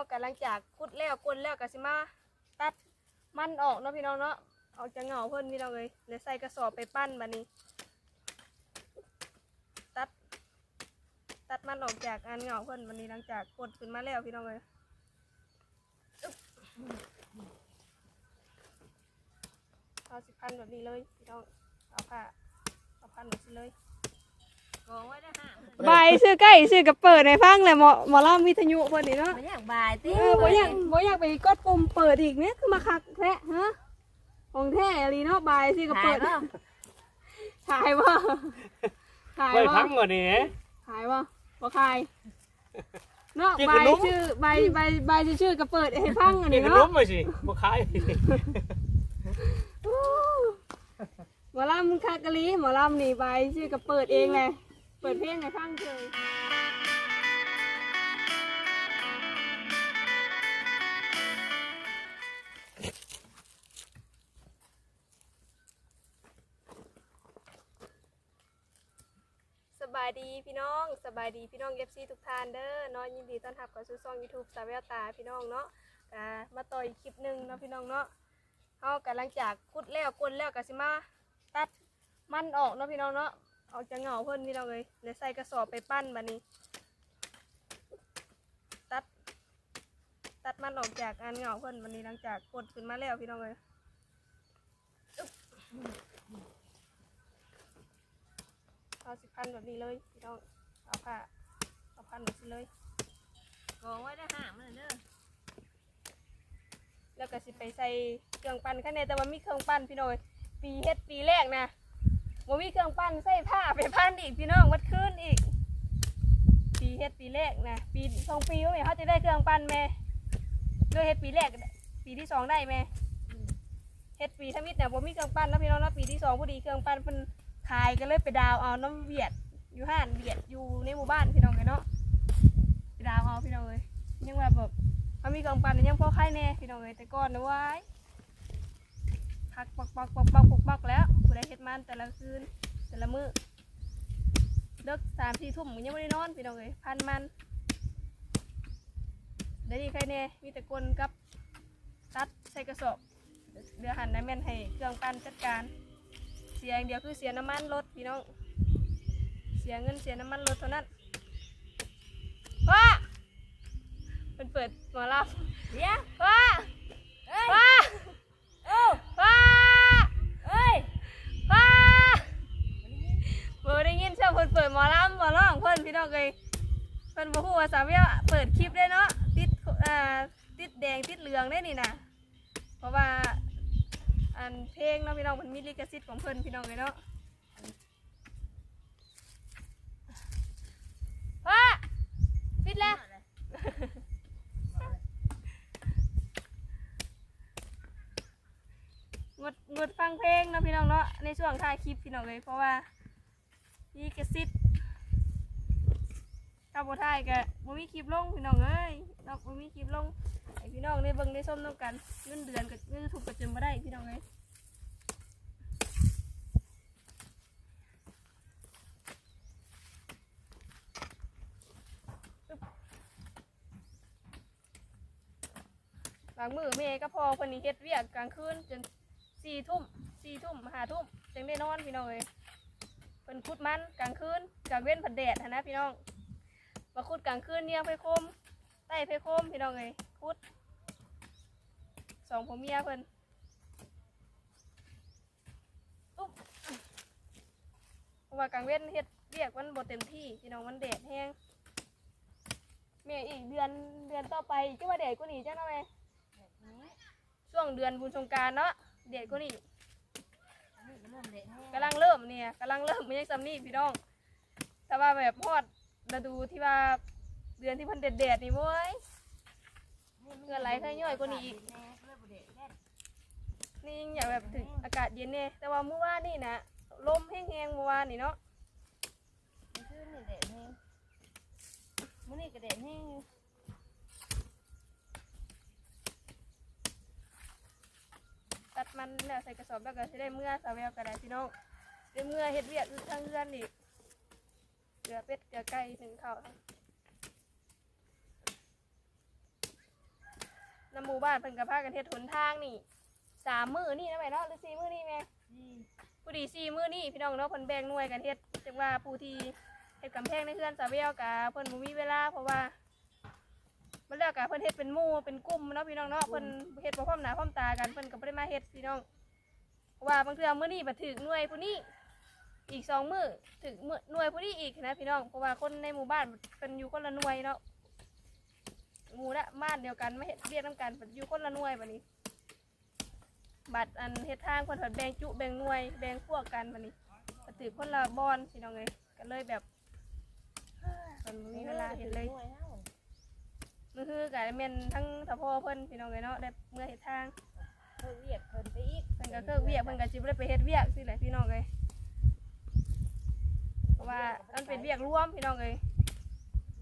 ากำลังจากคุดแล้วกลนแล้วก็สิมาตัดมันออกเนาะพี่น้องเนาะออกจากเหงาเพิ่นพี่น้องเลยแล้วใส่กระสอบไปปั้นบัดนี้ ตัด ตัดมันออกจากอันเหงาเพิ่นบัดนี้หลังจากกดขึ้นมาแล้วพี่น้องเลยเอาสิพันแบบนี้เลยพี่น้องเอาผ้าเอาพันแบบนี้เลย บายซื้อใกล้ซื้อกระเปิดในฟังเลยหมอหมอล่าวิทยุเพิ่นนี่เนาะไม่อยากบายติเออบ่อยากบ่อยากไปกดปุ่มเปิดอีกเนี่ยคือมาคักแท้ฮะของแท้อะไรเนาะบายซื้อกระถ่าเปิยดบ่ขายบ่ขายไม่บ่พังกว่านี้ขายบ่บ่ขายเนาะกินใบขนมชื่อใบใบใบชื่อกระเปิดให้ฟังอันกินนี้ขนเนาะมมาสิบ่ขายอู้หมอลำคักกะลีหมอลำนี่ใบชื่อกระเปิดเองแหละ เปิดเพลงให้ฟังเฉยสบายดีพี่น้องสบายดีพี่น้องเอฟซีทุกท่านเด้อเนาะยินดีต้อนรับเข้าสู่ช่อง YouTube สาวแววตาพี่น้องเนาะกมาต่ออีกคลิปหนึงเนาะพี่น้องเนาะเฮากำลังจากคุดแล้วกลนแล้วก็สิมาตัดมันออกเนาะพี่น้องเนาะ ออกจากเหงาเพิ่นพี่น้องเลยแล้วใส่กระสอบไปปั้นบัดนี้ ตัด ตัดมันออกจากอันเหงาเพิ่นบัดนี้หลังจากกดขึ้นมาแล้วพี่น้องเลยอึ๊บเอาสิพันแบบนี้เลยพี่น้องเอาผ้าเอาพันแบบนี้เลยกองไว้ได้ห้ามันเด้อแล้วก็สิไปใส่เครื่องปั้นข้างในแต่ว่ามีเครื่องปั้นพี่น้อยปีเฮ็ดปีแรกนะ ว่มีเครื่องปั้นใส่ผ้าไปพันอีกพี่น้องวัดคืนอีก ปีเฮ็ดปีแรกนะปีสองปีว่าแม่เขาจะได้เครื่องปั้นแม่ด้วยเฮ็ดปีแรกปีที่สองได้แม่เฮ็ดปีทมิดเนี่ยผมมีเครื่องปั้นแล้วพี่น้องเนาะปีที่สองพอดีเครื่องปั้นเพิ่นขายก็เลยไปดาวเอาน้ำเวียดอยู่ห้านเวียดอยู่ในหมู่บ้านพี่น้องเลยเนาะไปดาวเอาพี่น้องเลยยังว่าแบบเขามีกองปันยังพอไข่แน่พี่น้องเอ้ยแต่ก่อนนะวาย พักปักปักปักปักปักปักแล้วผู้ใดเฮ็ดมันแต่ละคืนแต่ละมื้อเลิกสามสี่ทุ่มก็ยังไม่ได้นอนพี่น้องเอ้ยพันมันเดี๋ยวนี้ใครแน่มีแต่กลกับตัดใส่กระสอบเดี๋ยวหันน้ำแม่นให้เครื่องปั้นจัดการ เสียอย่างเดียวคือเสียน้ำมันรถพี่น้อง เสียเงินเสียน้ำมันรถเท่านั้นว้ามันเปิดหมอลเดี๋ยวำว้าเอ้ยว้า โอ้ ว้า เอ้ย ว้าเปิดได้ยินเสียงเพิ่นเปิดหมอลำหมอร้องเพิ่นพี่น้องเลยเพิ่นบอกว่าสามเวียเปิดคลิปได้เนาะติดอ่าติดแดงติดเหลืองได้นี่นะเพราะว่าอันเพลงเนาะพี่น้องมันมีลิขสิทธิ์ของเพิ่นพี่น้องเลยเนาะว้าปิดแล้วงดงดฟังเพลงเนาะพี่น้องเนาะในช่วงถ่ายคลิปพี่น้องเลยเพราะว่า มีกระซิบถ้าบ่ถ่ายก็บ่มีคลิปลงพี่น้องเอ้ยนาะบ่มีคลิปลงให้พี่น้องได้เบิ่งได้ชมน้ำกันเงินเดือนกับเงินถูกประจำบ่ได้พี่น้องเอ้ยบางมือแม่ก็พอเพิ่นนี่เฮ็ดเวียกกลางคืนจนสี่ทุ่มสี่ทุ่มห้าทุ่มจังได้นอนพี่น้องเลย เพิ่นคุดมันกลางคืนกลางเว้นผัดแดดหั้นนะพี่น้องมาคุดกลางคืนเนี่ยเพคมใต้เพคมพี่น้องเลยคุดสองผัวเมียเพิ่นอุ๊บเพราะว่ากลางเว้นเฮ็ดเรียกมันบ่เต็มที่พี่น้องมันแดดแห้งแม่อีกเดือนเดือนต่อไปจะว่าแดดกว่านี้จ้าเนาะแม่ช่วงเดือนบุญสงกรารเนาะแดดกว่านี้ เริ่มเด็กแห้ง กำลังเริ่มเนี่ย กำลังเริ่มไม่ใช่ซัมนี่พี่น้อง แต่ว่าแบบฮอดฤดูที่ว่าเดือนที่มันเด็ดเด็ดๆนี่เว้ยเกิดอะไรขึ้นย่อยกว่านี้อีกนี่ยังอยากแบบถึงอากาศเย็นเนี่ยแต่ว่าเมื่อวานนี่นะลมแห้งๆเมื่อวานนี่เนาะมันขึ้นนี่เด็กแห้งมื้อนี้ก็เด็กแห้งอยู่ตัดมันแล้วใส่กระสอบแล้วก็จะได้เมื่อสาวแววกระดาษพี่น้อง ได้เมื่อเฮ็ดเวียกอยู่ทางเรือนอีกเกลือเป็ดเกลือไก่หนึ่งข้าวน้ำหมู่บ้านเพิ่นก็พากันเฮ็ดหนทางนี่สามมือนี่นะแม่เนาะหรือสี่มือนี่แม่ผู้ดีสี่มือนี่พี่น้องเนาะเพิ่นแบ่งหน่วยกันเฮ็ดจังว่าผู้ที่เฮ็ดกำแพงในเฮือนสาวเวียวกะเพิ่นบ่มีเวลาเพราะว่ามันแล้วกะเพิ่นเฮ็ดเป็นหมู่เป็นกลุ่มเนาะพี่น้องเนาะเพิ่นเฮ็ดบ่พร้อมหน้าพร้อมตากันเพิ่นก็บ่ได้มาเฮ็ดพี่น้องเพราะว่าบางเทื่อมื้อนี้บัดถึกหน่วยผู้นี้ อีกสองมื้อถึกมื้อหน่วยผู้นี้อีกนะพี่น้องเพราะว่าคนในหมู่บ้านเพิ่นอยู่คนละหน่วยเนาะหมู่ละบ้านเดียวกันมาเฮ็ดเรียกนํกันเพิ่นอยู่คนละหน่วยบัดนี้ บัตรอันเฮ็ดทางคนผัดแบ่งจุแบ่งหน่วยแบ่งพวกกันบัดนี้ก็ถือคนละบอนพี่น้องเลยก็เลยแบบมันบ่มีเวลาเฮ็ดเลยหน่วยเฮามือคือกับแม่นทั้งทพ่อเพิ่นพี่น้องเลยเนาะได้เมื่อเฮ็ดทางเพิ่นเรียกเพิ่นไปอีกเพิ่นก็เคิกเวียกเพิ่นก็สิบ่ได้ไปเฮ็ดเวียกสิแหละพี่น้องเลยเพ ราะว่ามันเป็นเวียกรวมพี่น้องเลย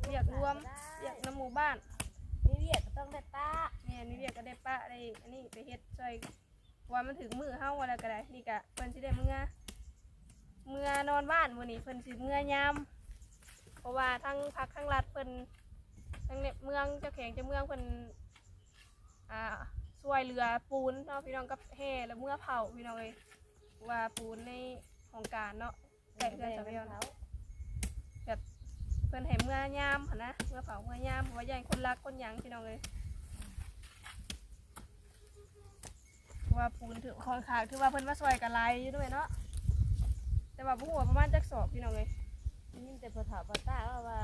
เวียกรวมเวียกน้ำหมู่บ้านมีเรียกก็ต้องได้ป้าแม่นี่เวียกก็ได้ปะได้อันนี้ไปเฮ็ดช่วยว่ามันถึงมือเฮาอะไรก็ได้นี่ก็เพิ่นสิได้เมื่อเมื่อนอนบ้านมื้อนี้เพิ่นสิเมื่อยามเพราะว่าทั้งพักทั้งรัฐเพิ่นทั้งในเมืองเจ้าแข็งเจ้าเมืองเพิ่นอ่าช่วยเรือปูนเนาะพี่น้องกับแห่แล้วเมื่อเผาพี่น้องเอ้ยว่าปูนในของการเนาะ แต่เพื่อนสาวเวียวเนาะแบบเพิ่นให้เมื่อยามหั่นนะเมื่อเผาเมื่อยามเพราะว่าย่านคนรักคนหยังพี่น้องเอ้ยว่าปูนถือคอนขาดคือว่าเพิ่นมาซอยกันหลายอยู่ด้วยเนาะแต่ว่าผู้ว่าประมาณจักสอบพี่น้องเลยนี่แต่พอถามป้าตาว่าว่า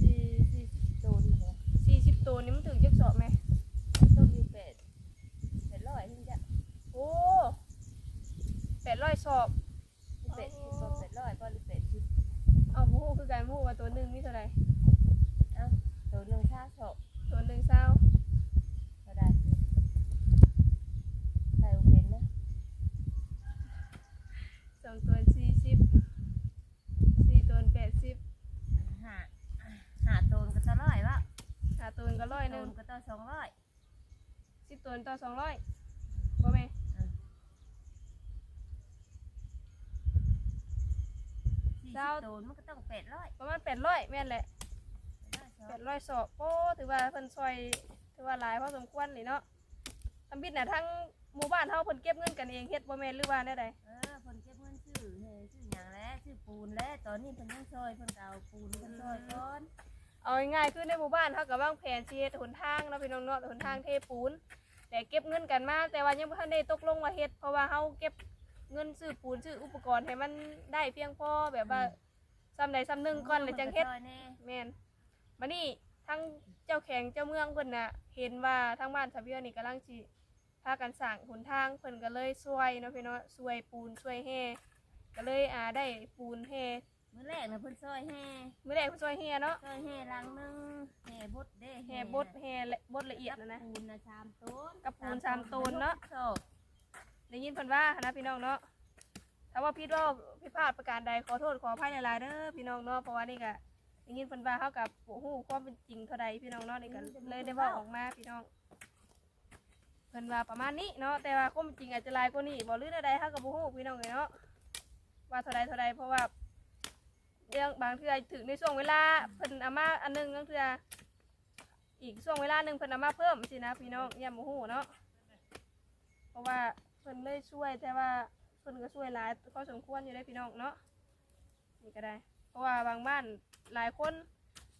สี่สี่สิบตัวนี่เหรอสี่สิบตัวนี่มันถึงจักสอบไหมต้องมีเป็ดเป็ดร้อยถึงจะโอ้แปดร้อยสอบ เอาผู้คือการผู้ว่าตัวหนึ่งมีเท่าไหร่เอ้าตัวหนึ่งชาโฉบตัวหนึ่งเศร้าก็ได้ใส่เป็นนะสองตัวสี่สิบสี่ตัวแปดสิบหาหาตัวก็ต่อร้อยวะหาตัวก็ร้อยหตันึ่วงก็ต่อสองร้อยสิบตัวต่อสองร้อยบ่แม่ สี่ เจ้าสิบตัวมันก็ต้องเป็ดร้อยประมาณแปดร้อยแม่นแหละเป็ดร้อยสองแปดร้อยสอบโอ้ถือว่าเพิ่นซอยถือว่าหลายพอสมควรนี่เนาะทำบิดน่ะทั้งหมู่บ้านเฮาเพิ่นเก็บเงินกันเองเฮ็ดบ่แม่นหรือว่าแนวใดเออเพิ่นเก็บเงินชื่อเฮ้ยชื่อหยังแล้วชื่อปูนแล้วตอนนี้เพิ่นยังซอยเพิ่นก็เอาปูนเพิ่นซอยก่อนเอาง่ายๆคือในหมู่บ้านเขากับวางแผนสิเฮ็ดหนทางเนาะพี่น้องเนาะหนทางเทปูน แต่เก็บเงินกันมาแต่ว่ายังบ่ทันได้ตกลงว่าเฮ็ดเพราะว่าเฮาเก็บ เงินซื้อปูนซื้ออุปกรณ์ให้มันได้เพียงพอแบบว่าซ้ำใดซ้ำหนึงก่อนแล้วจังเฮ็ดพิ่นก็ซอยแน่แม่นบัดนี้ทั้งเจ้าแข่งเจ้าเมืองเพิ่นน่ะ เห็นว่าทางบ้านสะเบียนี่กำลังสิพากันสร้างหนทางเพิ่นก็เลยช่วยเนาะพี่เนาะช่วยปูนช่วยแห่ก็เลยอ่าได้ปูนแห่มื้อแรกน่ะเพิ่นซอยแห่มื้อแรกเพิ่นช่วยแห่เนาะซอยแห่ลังหนึงแห่บดเด้แห่บดแห่ละบดละเอียดนะนะปูนน่ะสามต้นกับปูนสามต้นเนาะศพ ได้ยินเพิ่นว่านะพี่น้องเนาะถ้าว่าพี่ว่าผิดพลาดประการใดขอโทษขออภัยหลายๆเด้อพี่น้องเนาะเพราะว่านี่ก็ได้ยินเพิ่นว่าเฮากับบ่ฮู้ความเป็นจริงเท่าใดพี่น้องเนาะนี่ก็เลยได้เว้าออกมาพี่น้องเพิ่นว่าประมาณนี้เนาะแต่ว่าความเป็นจริงอาจจะหลายกว่านี้บ่หรือใดๆเฮาก็บ่ฮู้พี่น้องเลยเนาะว่าเท่าใดเท่าใดเพราะว่าเรื่องบางเทื่อถึงในช่วงเวลาเพิ่นเอามาอันหนึงบางเทื่ออีกช่วงเวลาหนึ่งเพิ่นเอามาเพิ่มสินะพี่น้องอย่าบ่ฮู้เนาะเพราะว่า พิ่นเลยช่วยแต่ว่าเพิ่นก็ช่วยหลายพอสมควรอยู่ได้พี่น้องเนาะนี่ก็ได้ เพราะว่าบางบ้านหลายคน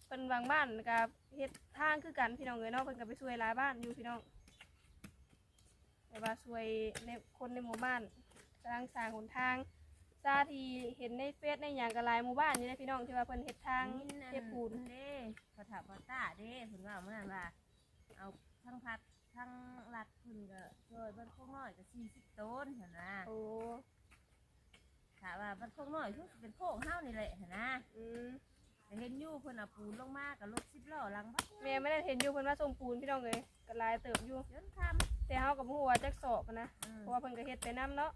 เพิ่นบางบ้านก็เฮ็ดทางคือกันพี่น้องเลยเนาะเพิ่นก็ไปช่วยหลายบ้านอยู่พี่น้องแต่ว่าช่วยในคนในหมู่บ้านกำลังสร้างหนทางซาที่เห็นในเฟซในหยังก็หลายหมู่บ้านอยู่ได้พี่น้องที่ว่าเพิ่นเฮ็ดทางนี่นั่นเทปูนเด้พอถามพอตาเด้เพิ่นว่าเมื่อนั้นว่าเอาทั้งพัด ทั้งรัดเพิ่นก็ซอยบ้านโคกน้อยก็40ต้นหั่นนะโอ้ถามว่าบ้านโคกน้อยคือสิเป็นโคกเฮานี่แหละหั่นนะอืมแต่เห็นอยู่เพิ่นเอาปูนลงมากับรถ10ล้อหลังบัดแม่ไม่ได้เห็นอยู่เพิ่นว่าส่งปูนพี่น้องเลยก็หลายเติบอยู่จนค่ำแต่เฮาก็บ่ฮู้ว่าจักสอบอะนะอืมเพราะว่าเพิ่นก็เฮ็ดไปนํเนาะ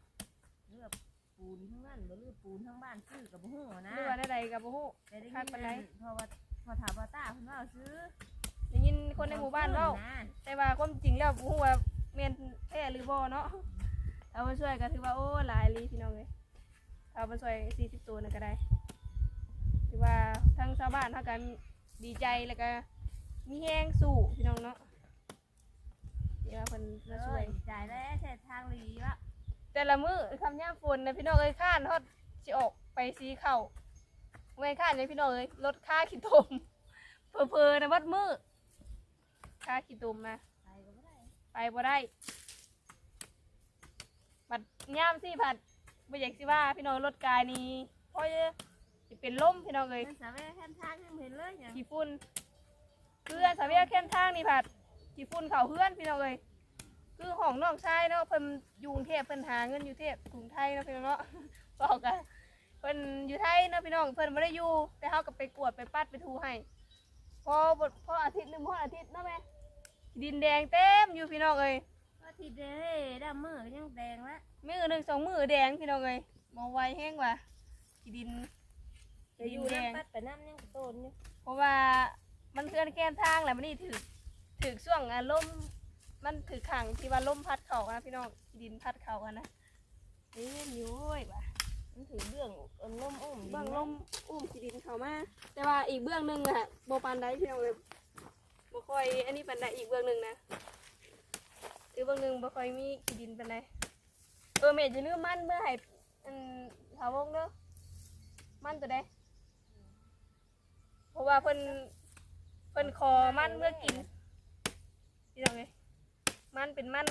เลือกปูนทั้งนั้นบ่เลือกปูนทั้งบ้านซื้อกับบ่ฮู้นะหรือว่าใดๆก็บ่ฮู้ แต่ได้ยิคักนปานใดนั่นเพราะว่าพอถามว่าตาเพิ่นว่าเอาซื้อได้ยิน คนในหมู่บ้านเว้านะแต่ว่าความจริงแล้วบ่ฮู้ว่าแม่นแท้หรือบ่เนาะเอามาช่วยก็ถือว่าโอ้หลายลีพี่น้องเอ้ยเอามาช่วย40ตัวนั่นก็ได้ถือว่าทั้งชาวบ้านเฮากันดีใจแล้วก็มีแฮงสู้พี่น้องเนาะมาเอช่อวยจ่ายแล้วเสร็จทางหลีวะแต่ละมื้อคำย่ามฝนนะพี่น้องเอ้ยข้านฮอดสิออกไปสีเข่าเมื่อข้านเลยพี่น้องเอ้ยลดค่าขี้ตมเพอๆนะวัดมื้อ ค่าขี้ตมนะไปก็ไม่ได้ไปบ่ได้บัดย่ามสิผัดบ่อยากสิว่า พี่น้องรถกายนี่เพราะจะเป็นลมพี่น้องเอ้ยมันสาวแม่แค่ทางยังเห็นเลยเนี่ยขี้ฝุ่นเพื่อนสาวเวียเข้มทางนี่ผัดขี้ฝุ่นเขาเพื่อนพี่น้องเอ้ยคือห้องน้องชายเนาะเพิ่นอยู่กรุงเทพเพิ่นหาเงินอยู่เทพกรุงไทยเนาะพี่น้องเนาะบอกกันเพิ่นอยู่ไทยเนาะพี่น้องเพิ่นไม่ได้อยู่แต่เฮาก็ไปกวดไปปัดไปทูให้พ อบพออาทิตย์หนึงพออาทิตย์เนาะแม่ดินแดงเต็มอยู่พี่น้องเอ้ยอาทิตย์เดียวเฮ้ยดำมือก็ยังแดงละมือหนึ่งสองมือแดงพี่น้องเอ้ยมองไวแห้งว่ะขี้ดินจะอยู่น้ำปัดไปน้ำยังโตนอยู่เพราะว่ามันเคลื่อนแก้มทางแหละมันนี่ถือถือช่วงอารมณ์มันถือขังที่ว่าลมพัดเขาอะพี่น้องขี้ดินพัดเขาอะนะเอ้ยอยู่เว้ยว่ะ มันถือเบื้องเอาลมอุ้มเบื้องลมอุ้มขีดินเขามาแต่ว่าอีกเบื้องหนึ่งอะโบปานใดพี่น้องเลยบ่ค่อยอันนี้ปานใดอีกเบื้องหนึ่งนะอีกเบื้องหนึ่งบ่ค่อยมีขีดินปานใดเออแม่จะลืมมันเมื่อให้อันถาวงเด้อมันตัวใดเพราะว่าเพิ่นเพิ่นขอมันเมื่อกินพี่น้องเลยมันเป็นมัน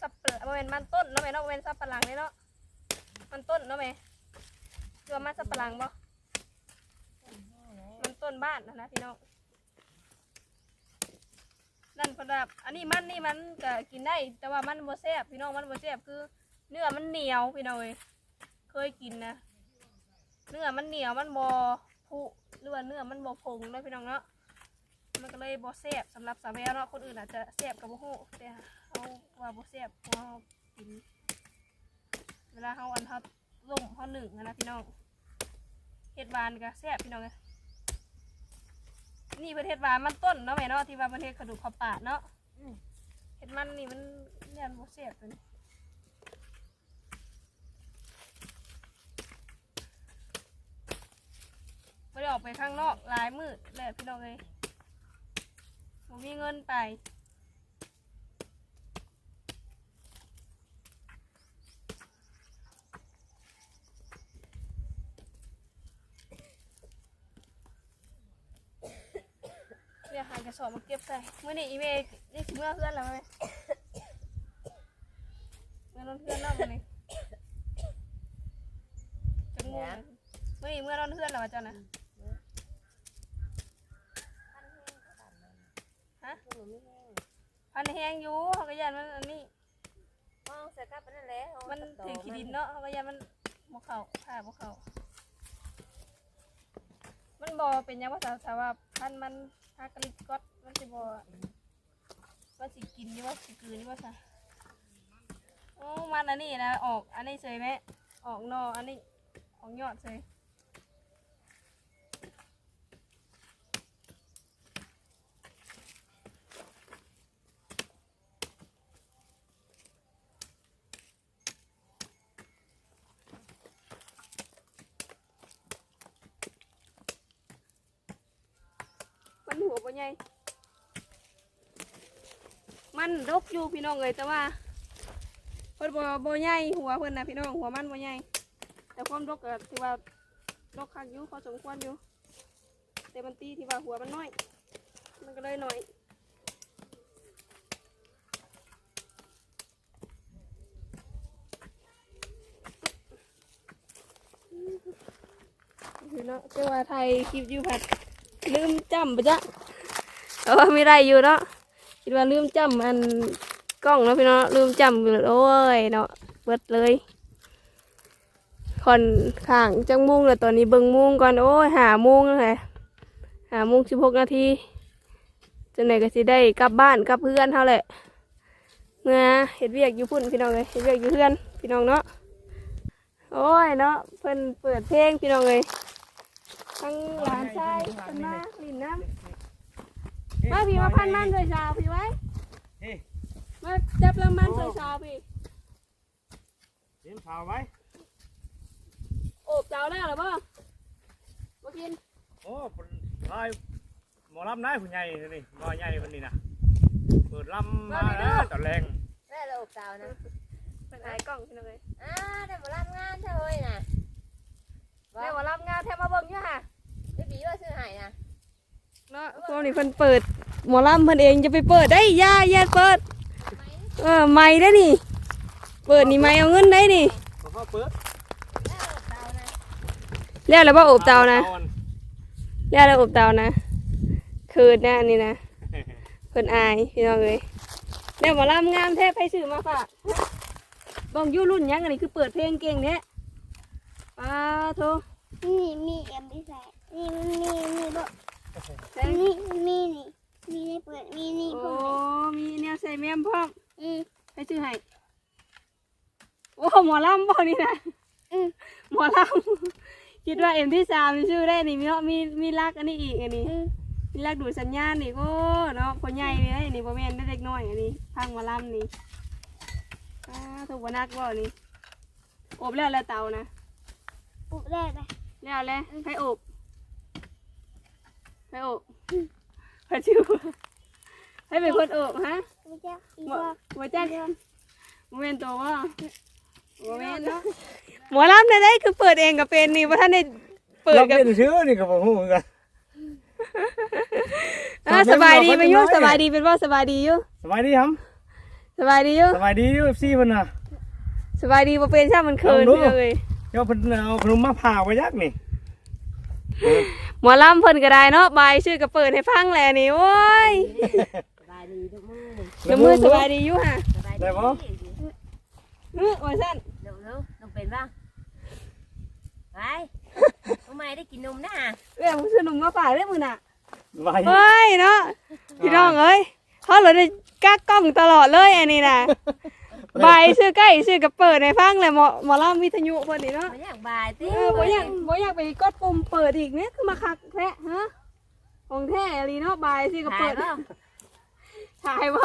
สับเปลือกบ่แม่นมันต้นเนาะแม่เนาะบ่แม่นสับปะหลังเลยเนาะมันต้นเนาะแม่ คือว่ามันสับปะหลังบ่มันต้นบ้านนะนะพี่น้องนั่นเพนแบบอันนี้มันนี่มันก็กินได้ แต่ว่ามันบ่แซ่บพี่น้องมันบ่แซ่บคือ เนื้อมันเหนียวพี่น้องเอ้ยเคยกินนะ เนื้อมันเหนียวมันบ่ผุหรือว่าเนื้อมันบ่พงเนะพี่น้องเนาะ มันก็เลยบ่แซ่บสำหรับสาวแววเนาะ คนอื่นอาจจะแซ่บกับบ่ฮู้แต่เขาว่าบ่แซ่บเพราะกิน เวลาเขาอันเขา ล่มเขาหนึ่งอะนะพี่น้องเฮ็ดหวานก็แซ่บพี่น้องเอ้ยนี่ประเทศวานมันต้นเนาะแม่เนาะที่ว่าประเทศกระดูกขอบปาดเนาะอืมเห็ดมันนี่มันเนี่ยมันบ่เสียบตัวนี้ไม่ได้ออกไปข้างนอกหลายมืดแหละพี่น้องเลยผมมีเงินไปเรียกหายกระ สอบมาเก็บใส่เมื่อนี้อีเมย์นี่ถึงเมื่อเพื่อนแล้วไหมเมื่อนอนเพื่อนเนาะมื่อนี้จังงูเมื่อนี้เมื่อนอนเพื่อนแล้ววะเจ้านะฮะหนูไม่แห้งพันแหงอยู่เขาก็ยันมันอันนี้มองเสร็จก็ไปนั่นแหละมันถือขี้ดินเนาะเขาก็ยันมันบกเขาผ้าบกเขามันบอเป็นหยังว่าสาวสาวว่าพันมัน ฮากลิกก๊อตมันสิบอมันสิกินนี่ว่าสิกืนนี่ว่าซะโอ้มันอันนี้นะออกอันนี้เฉยไหมออกนออันนี้ออกยอดเฉย มันหัวปะไงมันรกอยู่พี่น้องเลยแต่ว่าเพิ่นบ่บ่ใหญ่หัวเพิ่นนะพี่น้องหัวมันบ่ใหญ่แต่ความรกก็ถือว่ารกคักอยู่พอสมควรอยู่ แต่มันตีที่ว่าหัวมันน้อย มันก็เลยหน้อยพี่น้องเจ้าว่าไทยคลิปอยู่ผัดลืมจำปะจ๊ะ เออไม่ได้อยู่เนาะคิดว่าลืมจำอันกล้องเนาะพี่เนาะลืมจำเลยโอ้ยเนาะเบิดเลยคอนข้างจังมุ่งเลยตอนนี้เบิ่งมุ่งก่อนโอ้ยหามุ่งแล้วไงหามุ่งสิบหกนาทีจนไหนก็สิได้กลับบ้านกลับเพื่อนเท่าแหละเมื่อเห็ดเวียกอยู่พุ่นพี่น้องเลยเห็ดเวียกอยู่เพื่อนพี่น้องเนาะโอ้ยเนาะเพิ่นเปิดเพลงพี่น้องเลยทั้งหลานชายเพิ่นมาลินน้ำ มาพี่มาพันมันเลยชาวพี่ไว้เฮ้ยมาจับลำมันเลยชาวพี่เตรียมข่าวไว้โอบเจ้าแล้วหรือเปล่ามากินโอ้เป็นลายหมอลำนายผู้ใหญ่นี่หมอใหญ่คนนี้นะเปิดลำมาแล้วตอนแรงอบเตานะเป็นอายกล้องพี่น้องเลยอ่าได้มารับงานเธอเฮ้ยนะแม่ว่ารับงานแทบมาเบิ่งอยู่ค่ะไม่บีว่าซื้อให้นะ เนาะพวกนี้เพิ่นเปิด หมอลำเพิ่นเองจะไปเปิดได้ย่าย่าเปิด เออไม่ได้นี่ เปิดนี่ไม่เอาเงินได้นี่ผมว่าเปิดแล้วอบเตานะแล้วแล้วบ่อบเตานะอแล้วแล้วอบเตานะ คืนนะอันนี่นะเพิ่นอายพี่น้องเอ้ยแล้วหมอลำงามแท้ไปซื้อมาฝากบ้องยู่รุ่นยังอันนี้คือเปิดเพลงเก่งแท้ยป้าโทนี่มีเอ็มพีใส่นี่มันมีมี บ่ใส่นี่มีนี่ มีในเปิด มีนี่พวโอ้กนี้มีแนวใส่แม่มพร้อมอืมไปซื้อให้ โอ้หมอลำบ่นี่นะอืมหมอลำคิดว่าเอ็มที่สามชื่อได้นี่มีเนาะมีมีรักอันนี้อีกอันนี้ อืมมีรักดูดสัญญาณอีกโอ้เนาะคนใหญ่เลยอันนี้บ่แม่นได้เด็กน้อยอันนี้พังหมอลำนี่อ้าถูกบ่นักบ่นี่อบแล้วแล้วเตานะ ปุ๊บได้ไหมแล้วแล้วให้อบ ให้อบพระชื่อให้เป็นคนอบฮะไม่ใช่อีกบ่ว่าบ่จักบ่แม่นตัวบ่บ่แม่นเนาะหมอลำได้ได้คือเปิดเองก็เป็นนี่บ่ทันได้เปิดเรากับเป็นชื่อนี่ก็บ่ฮู้เหมือนกันอ่าสบายดีไปอยู่สบายดีเป็นบ่สบายดีอยู่สบายดีครับสบายดีอยู่สบายดีอยู่ FC เพิ่นน่ะสบายดีบ่เป็นช่างมันเคินเอาลูกเลยเดี๋ยวเพิ่นเอาขนมมาผ่าไว้ยักนี่ห มอลำเพิ่นก็ได้เนาะบายชื่อก็เปิดให้ฟังแหละนี่โอ้ยสบายดีทุกมือเดี๋ยวมือสบายดีอยู่ฮะสบายดีได้บ่อื้อว่าซั่นเดี๋ยวเร็วต้องเป็นบ้างไปทำไมได้กินนมนะเรื่องซื้อหนุ่มมาฝากเด้อมื้อน่ะสบายเฮ้ยเนาะพี่น้องเอ้ยเฮาเลยได้กักกล้องตลอดเลยอันนี้น่ะ บายชื่อใกล้ชื่อก็เปิดให้ฟังแหละหมอหมอลำวิทยุเพิ่นนี่เนาะไม่อยากบายติเออบ่อยากบ่อยากไปกดปุ่มเปิดอีกเนี่ยคือมาคักแท้ฮะของแท้อหลีเนาะบายชื่อก็ถ่าเปิยดป่ะถ่ายบ่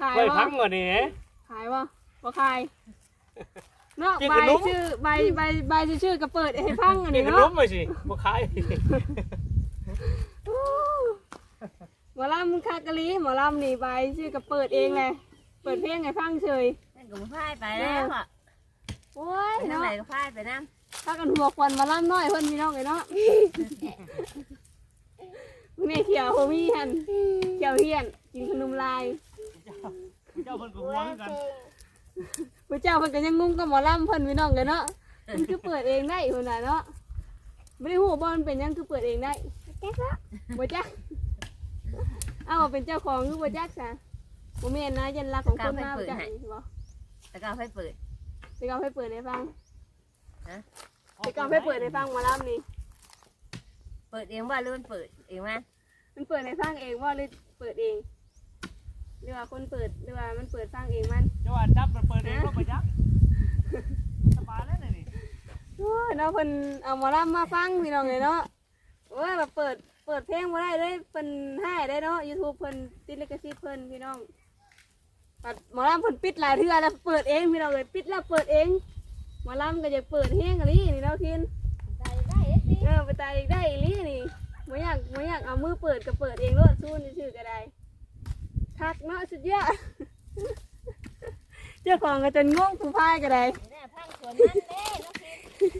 ถ่ายไว้บ่พังก่อนนี่เอ๊ะขายบ่บ่ขายเนาะกินใบขนมชื่อใบใบใบชื่อก็เปิดให้ฟังอันกินนี้ขนเนาะมมาสิบ่ขายอู้หมอลำคากะลีหมอลำนี่ใบชื่อก็เปิดเองแหละ เปิดเพลงให้ฟังเฉย นั่นก็พายไปแล้วอะโอ้ยไปทางเนาะไหนก็พายไปน้ถ้ากันหัวควันหมาลำน้อยเพิ่นพี่น้องเลยเนาะนี่เขียวโฮมี่หันเขียวเฮียนกินขนมลายเจ้าเพิ่นก็ห่วงกันพระเจ้าเพิ่นก็ยังงงกับหมอลำเพิ่นพี่น้องเลยเนาะมันคือเปิดเองได้เพิ่นน่ะเนาะไม่ได้หูบ่มันเป็นหยังคือเปิดเองได้แจ๊กละบ่จักเอ้าเป็นเจ้าของคือบ่จักซะ บ่แม่นนะยันรักของคนมาบ่จักบ่ำแต่ก็เอาให้เปิด ไปกเอาให้เปิดให้ฟังฮะ ไปกเอาให้เปิดให้ฟังหมาลํนี่ เปิดเองว่าหรือมันเปิดเองมั้ยมันเปิดให้ฟังเองว่าหรือเปิดเองหรือว่าคนเปิดหรือว่ามันเปิดฟังเองมันเจ้าว่าจับมันเปิดเองก็บ่ยักสบายแล้วนี่โอ้ยเนาะเพิ่นเอาหมาลํมาฟังพี่น้องเลยเนาะโอ้ยแบบเปิดเปิดเพลงบ่ได้เลยเพิ่นให้ได้เนาะ YouTube เพิ่นติดลิขสิทธิ์เพิ่นพี่น้อง บัดหมอลํเพิ่นปิดหลายเทื่อแล้วเปิดเองพี่น้องเลยปิดแล้วเปิดเองหมอลํก็อยากเปิดแฮงอะลีนี่เนาะคินได้ได้สิเออไปตายอีกได้อีหลีนี่ไม่อยากไม่อยากเอามือเปิดก็เปิดเองรถสู้นี่ชื่อก็ได้คักเนาะสุดยอดเจ้าของก็จนงงผู้พายก็ได้แน่พังสวนนั้นเด้น้องพิม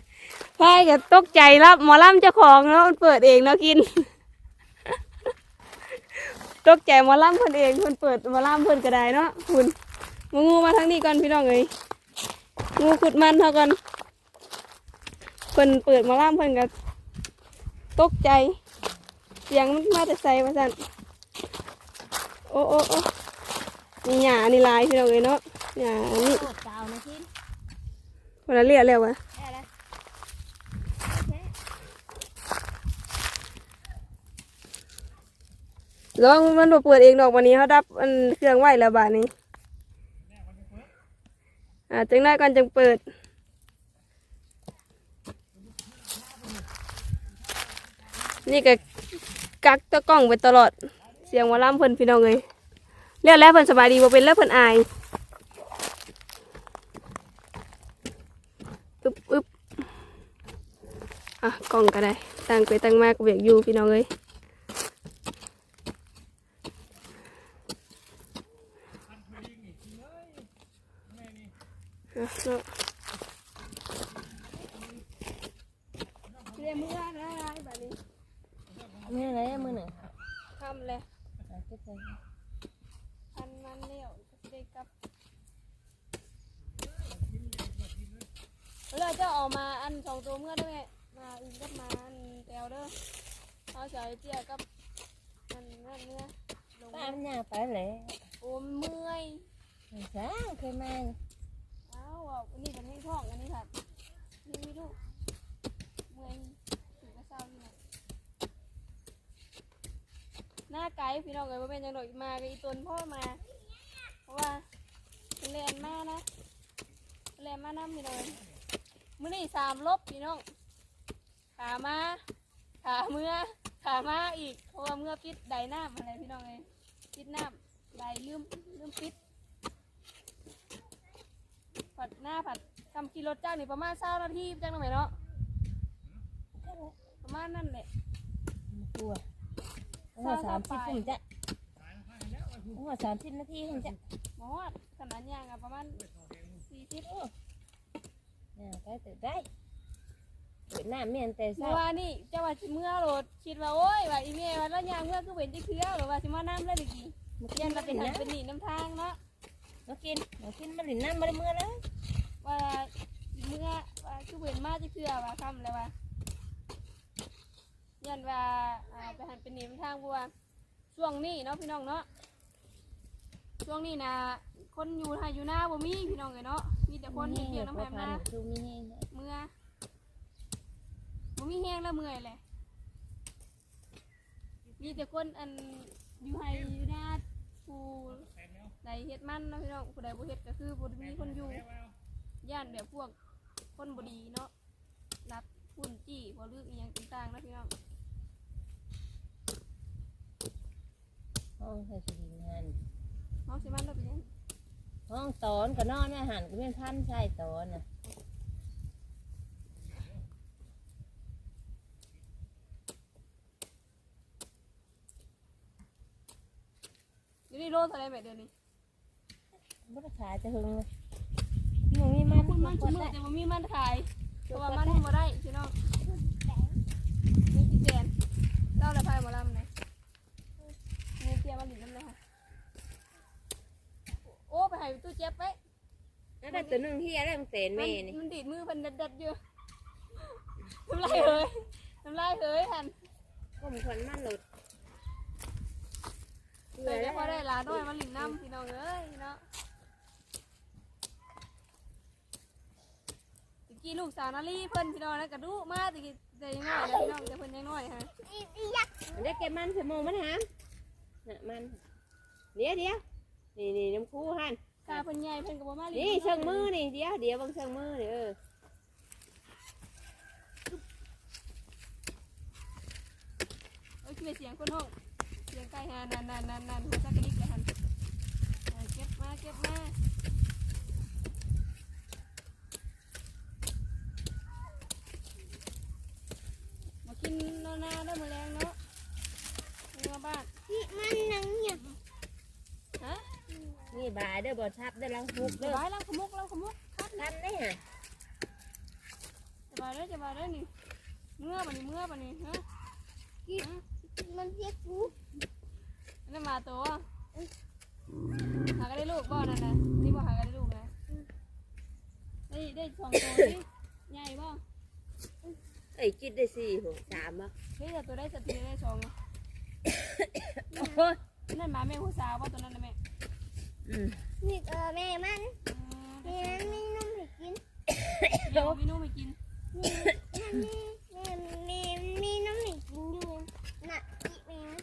พายก็ตกใจรับหมอลำเจ้าของเนาะมันเปิดเองเนาะกิน ตกใจหมอลำเพิ่นเองเพิ่นเปิดหมอลำเพิ่นก็ได้เนาะคุณมางูมาทางนี้ก่อนพี่น้องเอ้ยงูขุดมันเท่ากันเพิ่นเปิดหมอลำเพิ่นก็ตกใจเสียงมันมาแต่ใส่มาสั่นโอ้โอ้โอ้นี่หยานี่ลายพี่น้องเอ้ยเนาะหยานี่โคตรเจ้านะพิมคนละเรียกแล้ววะ ได้แล้วลองมันบ่เปิดเองดอกวันนี้เขาดับอันเครื่องไหวแล้วบาดนี้ อ่าจังได้ก่อนจังเปิด นี่ก็กักตะกล้องไปตลอด เสียงว่าล่ำเพิ่นพี่น้องเลยเรียกแล้วเพิ่นสบายดีบ่เป็นแล้วเพิ่นอายอึบอึบอะกล้องก็ได้ตั้งไปตั้งมากเวียกอยู่พี่น้องเลย เนาะเนาะเรียมือได้แบบนี้มือไหนมือหนึ่งทำเลยเอาเก็บใส่พันมันเลี้ยวเด็กกับเราจะออกมาอันสองตัวเมื่อได้ไหมมาอื่นกับมาอันแตวเด้อเอาเฉยเตี้ยกับอันนั่นเนื้อลงป้ามันยากไปเลยโอ้มเมื่อยสางเคยมา วอะอันนี้เป็นให้ท้องอันนี้ค่ะนี่ไม่รู้เมื่อยถึงกระเซ้าที่ไหนหน้าไกด์พี่น้องเอ๋ยว่าเป็นยังไงมากับอีตนพ่อมา เพราะว่าเป็นแลนมานะเป็นแลนมาน้ำพี่น้องเอ๋ยมื้อนี้สามลบพี่น้องขามาขาเมื่อขามาอีกเพราะว่าเมื่อปิดไดน้ำอะไรพี่น้องเอ๋ยปิดน้ำไดลืมลืมปิด ผัดหน้าผัดทำกิโลจ้างนี่ประมาณเช้านาทีจ้างตรงไหนเนาะประมาณนั่นแหละกลัวหัวสามสิบผมจะหัวสามสิบนาทีผมจะหมอดขนาดย่างอะประมาณสี่สิบเนี่ยไปตื่นได้เปิดหน้าเมียนแต่เมื่เช้าอวานนี่เจ้าว่าสิเมื่อโหลดคิดว่าโอ้ยว่าอีเมลว่าแล้วย่างเมื่อก็เป็นที่เคือหรือว่าสิมาน้ำแล้วดีมาๆกิยันนมามาเป็เป็นนหหัยันงเป็นหนีน้ำทางเนาะ มากินมากินมาหลินน้ำมาได้มือแล้วว่าสิเมื่อว่าคือเป็นมาที่เคือว่าคำเลยว่ายันว่าอ่าไปหันเป็นหนีน้ำทางบัวาช่วงนี้เนาะพี่น้องเนาะช่วงนี้นะคนอยู่ไทยอยู่หน้าบ่มีพี่น้องเลยเนาะมีแต่คนเฮ็ดเบียกน้ำแหมนะคือมีแห้งเมื่อบ่มีแห้งแล้วเมื่อยเลยมีแต่คนอันอยู่ไฮอยู่หน้าผู้ ใดเฮ็ดมันเนาะพี่น้องผู้ใดบ่เฮ็ดก็คือบ่มีคนอยู่ย่านแบบพวกคนบ่ดีเนาะรับหุ่นจี้บ่ลึกอีหยังต่างๆเนาะพี่น้องห้องใส่สีงานเนาะสิมันเนาะเป็นหยังห้องตอนก็นอนอาหารก็เป็นพันใช่ตอนน่ะอยู่นี่โลเท่าไหร่แม่เดี๋ยวนี้ บ่ได้ขายจะหึงเลยหนูมีมันคุณมันคชุนมือได้แต่บ่มีมันขายเพราะว่ามันบ่ได้พี่น้องนี่พี่แจนเล่าละพายหมอลำเลยนี่เตรียมมาหลินน้ำเลยค่ะโอ้ไปให้ตู้เจ็บไปแล้วแต่ตัวหนึงที่อะไรมันเต็นมัแม่นนี่มันดีดมือเพันดัดๆอยู่น้ำลายเฮ้ยน้ำลายเฮ้ยทันก็มีคนมันหลุดแต่ก็พอได้ลาด้วยมาหลินน้ำพี่น้องเอ้ยเนาะตะ กี้ลูกสาวนาลีเพิ่นพี่น้องนะกระดูมาตะกี้แต่ยังน้อยนะพี่น้องแต่เพิ่นยังน้อยฮะอีอียักษ์มันได้เก็บมันสมองมันหามน่ะมัน เดี๋ยวเดี๋ยวนี่นี่น้ำคูหันตาเพิ่นใหญ่เพิ่นก็บ่มาหลินี่เชิงมือนี่เดี๋ยวเดี๋ยวเบังเชิงมือนี่เออเอ้ยคือเสียงคนห้องเสียงไก่ฮะนั่นนั่นนั่นนั่นหัวซักกระดิกเลยหันเอาเก็บมาเก็บมามากิน นอนนาได้อมื้อแรงเนาะเมื่อบ้านนี่มันหนังเนี่ยฮะนี่บายเด้อบอทับเด้อลังพุกสเด้อบายแล้วขมุกแล้วขมุกครับทันได้ฮะสบายเลยสบายเลยนี่เมื่อบันนี้เมื่อบันนี้ฮะมันเรียกกูอันนั่นมาตัวหากันได้ลูกบ่นั่นนะนี่บ่หากันได้ลูกนะได้ได้สองตัวสิใหญ่บ่เอ้ยจิตได้สี่หกสามอะเฮ้ยแต่ตัวได้สติได้สองอะโอ้ยนั่นหมาแม่ผู้สาวบ่ตัวนั้นนะแม่อืมนี่เออแม่มันอืมแม่มันไม่นุ่มให้กินเดี๋ยวพี่นุ่มไปกินนี่มันมีแม่แม่มีน้ำให้กินอยู่น่ะอีแม่มัน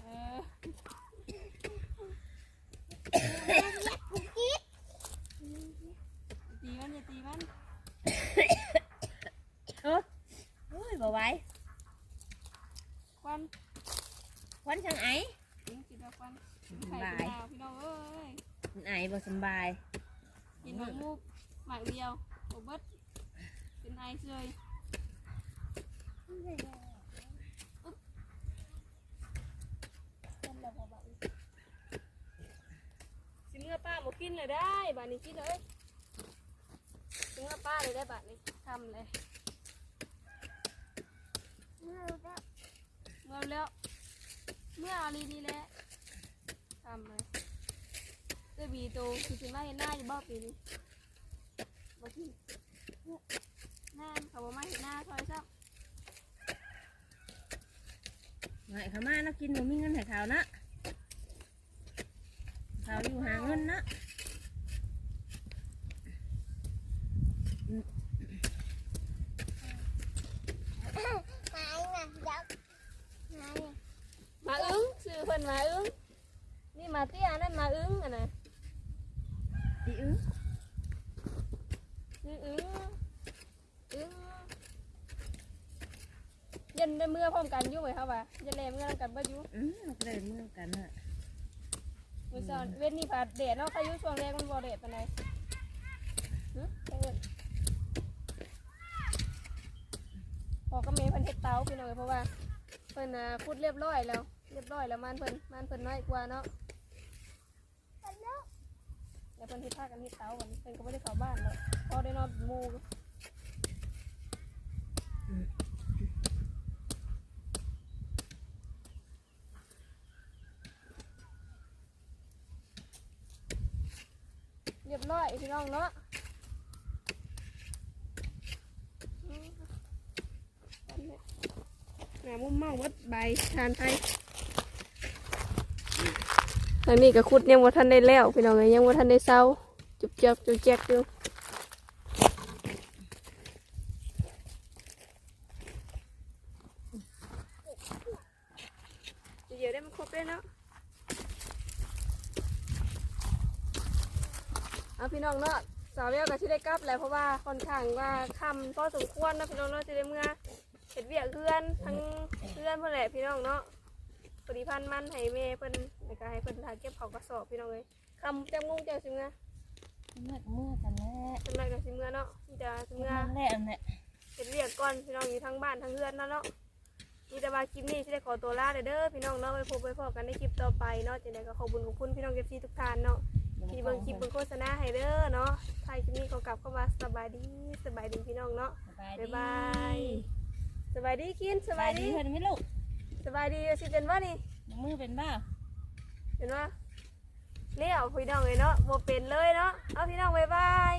เออ แม่เรียกกูกิน ตีมันอย่าตีมัน โอ้ยบ่ไหว ควัน ควันช่างไอ กินกินแบบควันไข่เป็นดาวพี่น้องเอ้ย ไอบ่สำบาย กินหมากมูกหมากเดียวโอเบิดเป็นไอซ์เลยสิเมื่อป้าบ่กินเลยได้บาดนี้กินเลยเมื่อป้าเลยได้บัตรนี้ทำเลยเมื่อแบบเมื่อแล้วเมื่อเอาลีนี่แหละทำเลยด้วยบีโตคือสิมาเห็นหน้าอยู่บ่ปีนี้บ่ที่แน่นเขาบอกมาเห็นหน้าซอยซ้หายเขามาเนาะกินหนูมีเงินให้เขานะเขาอยู่หาเงินนะ หายนะยักหายำมาอึ้งซื้อเพิ่นมาอึ้งนี่มาเตี้ยนั่นมาอึ้งอะนะ อีอื้อ นี่อึ้งอึ้งเย็นได้เมื่อพร้อมกันอยู่ไหมครับวะเย็นแลเมื่อนำกันเบ่อยู่อืมเราก็ได้เมื่อกันน่ะมือซอนเว้นนี่ผาดแดดเนาะพายุช่วงแรกมันบ่แดดปานใดหึไปเอิ้นพอก็เมย์เพิ่นเฮ็ดเตาพี่น้องเอ้ยเพราะว่าเพิ่นน่ะขุดเรียบร้อยแล้ว เรียบร้อยแล้วมันเพิ่นมันเพิ่นน้อยกว่าเนาะกันแล้วแล้วเพิ่นเฮ็ดพากันเฮ็ดเตาวันนี้เพิ่นก็บ่ได้เข้าบ้านแล้วพอได้นอนหมู่เรียบร้อย พี่น้องเนาะอืมหนมุมเมาวัดใบทานไทยทางนี้ก็ขุดยังว่าท่านได้แล้วพี่น้องเอ้ยยังว่าท่านได้เศร้าจุบจับจุบแจกอยู่เดี๋ยวได้มันครบเลยเนาะ เอาพี่น้องเนาะสาวเวลก็ที่ได้กลับแหล้วเพราะว่าค่อนข้างว่าคำก็สมควรเนาะพี่น้องเนาะจะได้เมื่อเห็ดเวียกเพื่อนทั้งเพื่อนเพื่อนแหละพี่น้องเนาะปฏิพันธ์มันให้แม่เพิ่นแล้วก็ให้เพิ่นถ่ายเก็บเขากระสอบพี่น้องเลยคำจำงงเจ้าสิเมื่อเมื่อเมื่อกันแล้วจำไรกับสิเมื่อเนาะที่จะสิเมื่เมื่ออแรกเนี่ยเห็ดเวียกก่อนพี่น้องอยู่ทั้งบ้านทั้งเพื่อนเนาะเนาะมีแต่ว่าคลิปนี้ที่ได้ขอตัวลาเด้อพี่น้องเนาะไปพบไปพบกันในคลิปต่อไปเนาะจังไดก็ขอบคุญขอบคุณพี่น้องเอฟซีทุกท่านเนาะ ที่เบิ่งคลิปเบิ่งโฆษณาให้เด้อเนาะท้ายคลิปนี้ขอกลับเข้ามาสบายดีสบายดีพี่น้องเนาะสบายบ๊าดียบายสบายดีกินสสบาบายยดีดีเพื่อนไหมลูกสบายดีสิเป็นว่านี่มือเป็นบ้าเป็นว่าเลี้ยวพี่น้องเลยเนาะบ่เป็นเลยเนาะเอาพี่น้องบ๊ายบาย